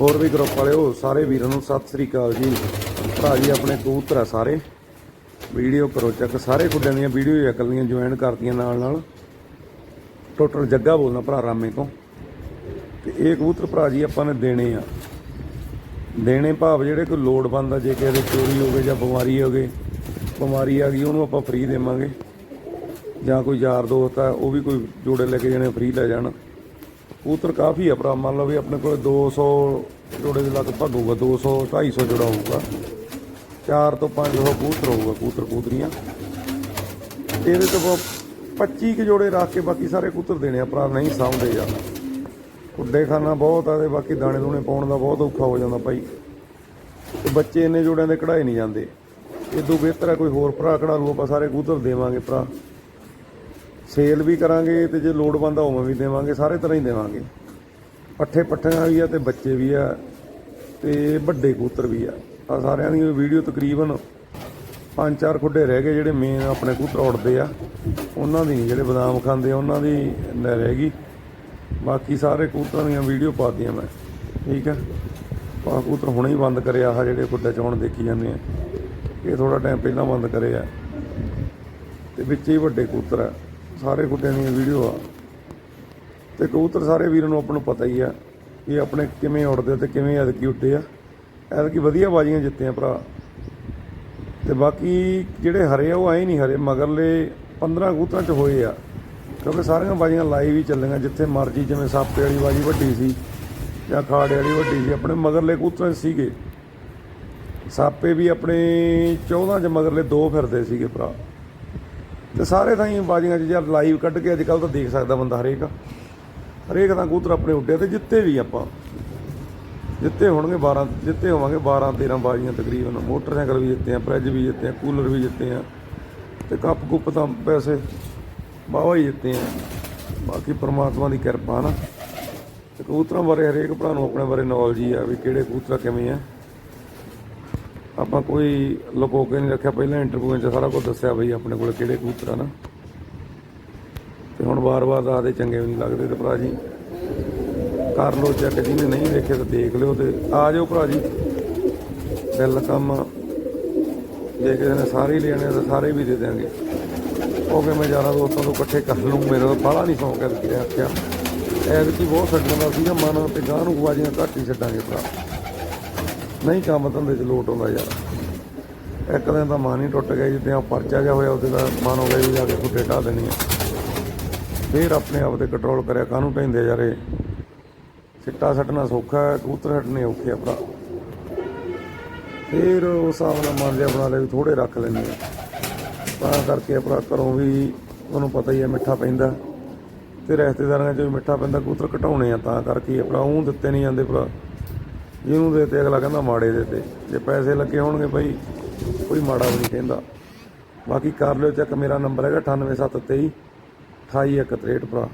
ਹੋਰ ਵੀ ਗਰੁੱਪ ਵਾਲਿਓ ਸਾਰੇ ਵੀਰਾਂ ਨੂੰ ਸਤਿ ਸ੍ਰੀ ਅਕਾਲ ਜੀ। ਭਰਾ ਜੀ, ਆਪਣੇ ਕਬੂਤਰ ਆ ਸਾਰੇ। ਵੀਡੀਓ ਕਰੋ ਚੱਕ। ਸਾਰੇ ਕੁੱਡਿਆਂ ਦੀਆਂ ਵੀਡੀਓ ਅਕਲੀਆਂ ਜੁਆਇਨ ਕਰਦੀਆਂ ਨਾਲ ਨਾਲ। ਟੋਟਲ ਜੱਗਾ ਬੋਲਣਾ ਭਰਾ ਰਾਮੇ ਤੋਂ ਤੇ ਇਹ ਕਬੂਤਰ ਭਰਾ ਜੀ, ਆਪਾਂ ਨੇ ਦੇਣੇ ਆ। ਦੇਣੇ ਭਾਵ ਜਿਹੜੇ ਕੋਈ ਲੋੜਵੰਦ ਆ, ਜੇ ਕਿਸੇ ਦੇ ਚੋਰੀ ਹੋ ਗਈ ਜਾਂ ਬਿਮਾਰੀ ਹੋ ਗਈ ਬਿਮਾਰੀ ਆ ਗਈ, ਉਹਨੂੰ ਆਪਾਂ ਫ੍ਰੀ ਦੇਵਾਂਗੇ। ਜਾਂ ਕੋਈ ਯਾਰ ਦੋਸਤ ਆ, ਉਹ ਵੀ ਕੋਈ ਜੋੜੇ ਲੈ ਕੇ ਜਾਣੇ ਫ੍ਰੀ ਲੈ ਜਾਣ। ਕਬੂਤਰ ਕਾਫੀ ਆ ਭਰਾ, ਮੰਨ ਲਓ ਵੀ ਆਪਣੇ ਕੋਲ 200 ਜੋੜੇ ਦੇ ਲਗਭਗ ਹੋਊਗਾ 200 250 ਜੋੜਾ ਹੋਊਗਾ। 4 ਤੋਂ 500 ਕਬੂਤਰ ਹੋਊਗਾ, ਕਬੂਤਰ ਕਬੂਤਰੀਆਂ। ਇਹਦੇ ਤੋਂ ਆਪਾਂ 25 ਕੁ ਜੋੜੇ ਰੱਖ ਕੇ ਬਾਕੀ ਸਾਰੇ ਕਬੂਤਰ ਦੇਣੇ ਆ ਭਰਾ, ਨਹੀਂ ਸਾਂਭਦੇ ਯਾਰ। ਕੁੱਡੇ ਖਾਨਾ ਬਹੁਤ ਆ ਤੇ ਬਾਕੀ ਦਾਣੇ ਦੂਣੇ ਪਾਉਣ ਦਾ ਬਹੁਤ ਔਖਾ ਹੋ ਜਾਂਦਾ ਭਾਈ। ਤੇ ਬੱਚੇ ਇੰਨੇ ਜੋੜਿਆਂ ਦੇ ਕਢਾਏ ਨਹੀਂ ਜਾਂਦੇ। ਇਦੋਂ ਬਿਹਤਰ ਆ, ਕੋਈ ਹੋਰ ਭਰਾ ਕਢਾ ਲੂ ਆਪਾਂ ਸਾਰੇ ਕਬੂਤਰ ਦੇਵਾਂਗੇ ਭਰਾ। ਸੇਲ ਵੀ ਕਰਾਂਗੇ ਤੇ ਜੇ ਲੋੜਵੰਦ ਬੰਦਾ ਉਵੇਂ ਵੀ ਦੇਵਾਂਗੇ, ਸਾਰੇ ਤਰ੍ਹਾਂ ਹੀ ਦੇਵਾਂਗੇ। ਪੱਠੇ ਪੱਠਿਆਂ ਵੀ ਆ ਤੇ ਬੱਚੇ ਵੀ ਆ ਤੇ ਵੱਡੇ ਕੂਤਰ ਵੀ ਆ। ਆ ਸਾਰਿਆਂ ਦੀ ਵੀਡੀਓ ਤਕਰੀਬਨ ਪੰਜ ਚਾਰ ਖੁੱਡੇ ਰਹਿ ਗਏ ਜਿਹੜੇ ਮੇਨ ਆਪਣੇ ਕੂਤਰ ਉੜਦੇ ਆ। ਉਹਨਾਂ ਦੀ ਜਿਹੜੇ ਬਦਾਮ ਖਾਂਦੇ ਆ, ਉਹਨਾਂ ਦੀ ਰਹਿ ਗਈ। ਬਾਕੀ ਸਾਰੇ ਕੂਤਰਾਂ ਦੀਆਂ ਵੀਡੀਓ ਪਾਤੀਆਂ ਮੈਂ। ਠੀਕ ਆ? ਪਾ ਕੂਤਰ ਹੁਣੇ ਹੀ ਬੰਦ ਕਰਿਆ ਆ ਜਿਹੜੇ ਖੁੱਡੇ ਚੌਣ ਦੇਖੀ ਜਾਂਦੇ ਆ। ਇਹ ਥੋੜਾ ਟਾਈਮ ਪਹਿਲਾਂ ਬੰਦ ਕਰਿਆ ਤੇ ਵਿੱਚ ਹੀ ਵੱਡੇ ਕੂਤਰ ਆ। ਸਾਰੇ ਗੁੱਡਿਆਂ ਦੀਆਂ ਵੀਡੀਓ ਆ। ਤੇ ਕਬੂਤਰ ਸਾਰੇ ਵੀਰਾਂ ਨੂੰ ਆਪਾਂ ਨੂੰ ਪਤਾ ਹੀ ਆ ਕਿ ਆਪਣੇ ਕਿਵੇਂ ਉੜਦੇ ਤੇ ਕਿਵੇਂ ਐਤਕੀ ਉੱਡੇ ਆ। ਐਤਕੀ ਵਧੀਆ ਬਾਜੀਆਂ ਜਿੱਤੇ ਆ ਭਰਾ। ਤੇ ਬਾਕੀ ਜਿਹੜੇ ਹਰੇ ਆ, ਉਹ ਐ ਨਹੀਂ ਹਰੇ, ਮਗਰਲੇ 15 ਕਬੂਤਰਾਂ ਚ ਹੋਏ ਆ। ਕਿਉਂਕਿ ਸਾਰੀਆਂ ਬਾਜੀਆਂ ਲਾਈਵ ਹੀ ਚੱਲੀਆਂ, ਜਿੱਥੇ ਮਰਜ਼ੀ ਜਿਵੇਂ ਸਾਪੇ ਵਾਲੀ ਬਾਜੀ ਵੱਡੀ ਸੀ ਜਾਂ ਖਾੜੇ ਵਾਲੀ ਵੱਡੀ ਸੀ, ਆਪਣੇ ਮਗਰਲੇ ਕਬੂਤਰਾਂ 'ਚ ਸੀਗੇ। ਸਾਪੇ ਵੀ ਆਪਣੇ 14 ਚ ਮਗਰਲੇ ਦੋ ਫਿਰਦੇ ਸੀਗੇ ਭਰਾ। ਤੇ ਸਾਰੇ ਥਾਂ ਬਾਜੀਆਂ 'ਚ ਯਾਰ ਲਾਈਵ ਕੱਢ ਕੇ ਅੱਜ ਕੱਲ ਤਾਂ ਦੇਖ ਸਕਦਾ ਬੰਦਾ ਹਰੇਕ। ਹਰੇਕ ਤਾਂ ਕਬੂਤਰ ਆਪਣੇ ਉੱਡਿਆ ਤੇ ਜਿੱਤੇ ਵੀ ਆਪਾਂ। ਜਿੱਤੇ ਹੋਣਗੇ 12 ਜਿੱਤੇ ਹੋਵਾਂਗੇ 12 13 ਬਾਜੀਆਂ ਤਕਰੀਬਨ। ਮੋਟਰਸਾਈਕਲ ਵੀ ਜਿੱਤੇ ਆ, ਫਰਿੱਜ ਵੀ ਜਿੱਤੇ ਆ, ਕੂਲਰ ਵੀ ਜਿੱਤੇ ਆ। ਤੇ ਕੱਪ ਕੁੱਪ ਤਾਂ ਪੈਸੇ ਵਾਹਵਾ ਹੀ ਜਿੱਤੇ ਆ। ਬਾਕੀ ਪਰਮਾਤਮਾ ਦੀ ਕਿਰਪਾ ਨਾ। ਤੇ ਕਬੂਤਰਾਂ ਬਾਰੇ ਹਰੇਕ ਭਰਾ ਨੂੰ ਆਪਣੇ ਬਾਰੇ ਨੌਲੇਜ ਹੀ ਆ ਵੀ ਕਿਹੜੇ ਕਬੂਤਰ ਕਿਵੇਂ ਆ। ਆਪਾਂ ਕੋਈ ਲੁਕੋ ਕੇ ਨਹੀਂ ਰੱਖਿਆ, ਪਹਿਲਾਂ ਇੰਟਰਵਿਊ 'ਚ ਸਾਰਾ ਕੁਝ ਦੱਸਿਆ ਬਈ ਆਪਣੇ ਕੋਲ ਕਿਹੜੇ ਕਬੂਤਰ ਆ ਨਾ। ਤੇ ਹੁਣ ਵਾਰ-ਵਾਰ ਦੱਸਦੇ ਚੰਗੇ ਵੀ ਨਹੀਂ ਲੱਗਦੇ ਤੇ ਭਰਾ ਜੀ। ਕਰ ਲਓ ਚੈੱਕ ਜਿਹਨੇ ਨਹੀਂ ਦੇਖੇ ਤਾਂ ਦੇਖ ਲਿਓ ਤੇ ਆ ਜਾਓ ਭਰਾ ਜੀ। ਬਿੱਲ ਕੰਮ ਜੇ ਕਿਸੇ ਨੇ ਸਾਰੇ ਹੀ ਲੈਣੇ ਤਾਂ ਸਾਰੇ ਵੀ ਦੇ ਦਿਆਂਗੇ। ਉਹ ਕਿ ਮੈਂ ਜਾਣਾ ਦੋਸਤਾਂ ਤੋਂ ਇਕੱਠੇ ਕਰ ਲੂੰ ਮੇਰੇ ਤੋਂ ਬਾਹਲਾ ਨਹੀਂ ਸੌਂਕ ਕਰਕੇ ਆਖਿਆ। ਐਤਕੀ ਬਹੁਤ ਛੱਡਣ ਦਾ ਸੀਗਾ, ਮਨ ਤੇ ਗਾਂ ਨੂੰ ਗਵਾਜੀਆਂ ਘੱਟ ਹੀ ਛੱਡਾਂਗੇ ਭਰਾ। ਨਹੀਂ, ਕੰਮ ਧੰਦੇ 'ਚ ਲੋਟ ਆਉਂਦਾ ਯਾਰ। ਇੱਕ ਦਿਨ ਤਾਂ ਮਨ ਹੀ ਟੁੱਟ ਗਿਆ ਜਿੱਦਾਂ ਪਰਚਾ ਜਾ ਹੋਇਆ, ਉਹਦੇ ਦਾ ਮਨ ਹੋ ਗਿਆ ਵੀ ਜਾ ਕੇ ਫੁੱਟੇ ਢਾ ਦੇਣੀ ਆ। ਫੇਰ ਆਪਣੇ ਆਪ ਤੇ ਕੰਟਰੋਲ ਕਰਿਆ, ਕਾਹਨੂੰ ਪੈਂਦੇ ਯਾਰ ਇਹ? ਸਿੱਟਾ ਸੱਟਣਾ ਸੌਖਾ ਹੈ ਕਬੂਤਰ ਹਟਣੇ ਔਖੇ ਆ ਭਰਾ। ਫੇਰ ਉਸ ਹਿਸਾਬ ਨਾਲ ਮਨ ਜਿਹਾ ਬਣਾ ਲਿਆ ਵੀ ਥੋੜੇ ਰੱਖ ਲੈਂਦੇ ਆ। ਤਾਂ ਕਰਕੇ ਭਰਾ ਘਰੋਂ ਵੀ ਉਹਨੂੰ ਪਤਾ ਹੀ ਹੈ ਮਿੱਠਾ ਪੈਂਦਾ। ਤੇ ਰਿਸ਼ਤੇਦਾਰਾਂ 'ਚ ਵੀ ਮਿੱਠਾ ਪੈਂਦਾ, ਕਬੂਤਰ ਘਟਾਉਣੇ ਆ, ਤਾਂ ਕਰਕੇ ਭਰਾ। ਉਹ ਦਿੱਤੇ ਨਹੀਂ ਜਾਂਦੇ ਭਰਾ। ਜਿਹਨੂੰ ਦੇਤੇ ਅਗਲਾ ਕਹਿੰਦਾ ਮਾੜੇ ਦੇਤੇ ਜੇ ਪੈਸੇ ਲੱਗੇ ਹੋਣਗੇ ਭਾਈ ਕੋਈ ਮਾੜਾ ਵੀ ਨਹੀਂ ਕਹਿੰਦਾ। ਬਾਕੀ ਕਰ ਲਿਓ ਚੈੱਕ, ਮੇਰਾ ਨੰਬਰ ਹੈਗਾ 98723 28163 ਭਰਾ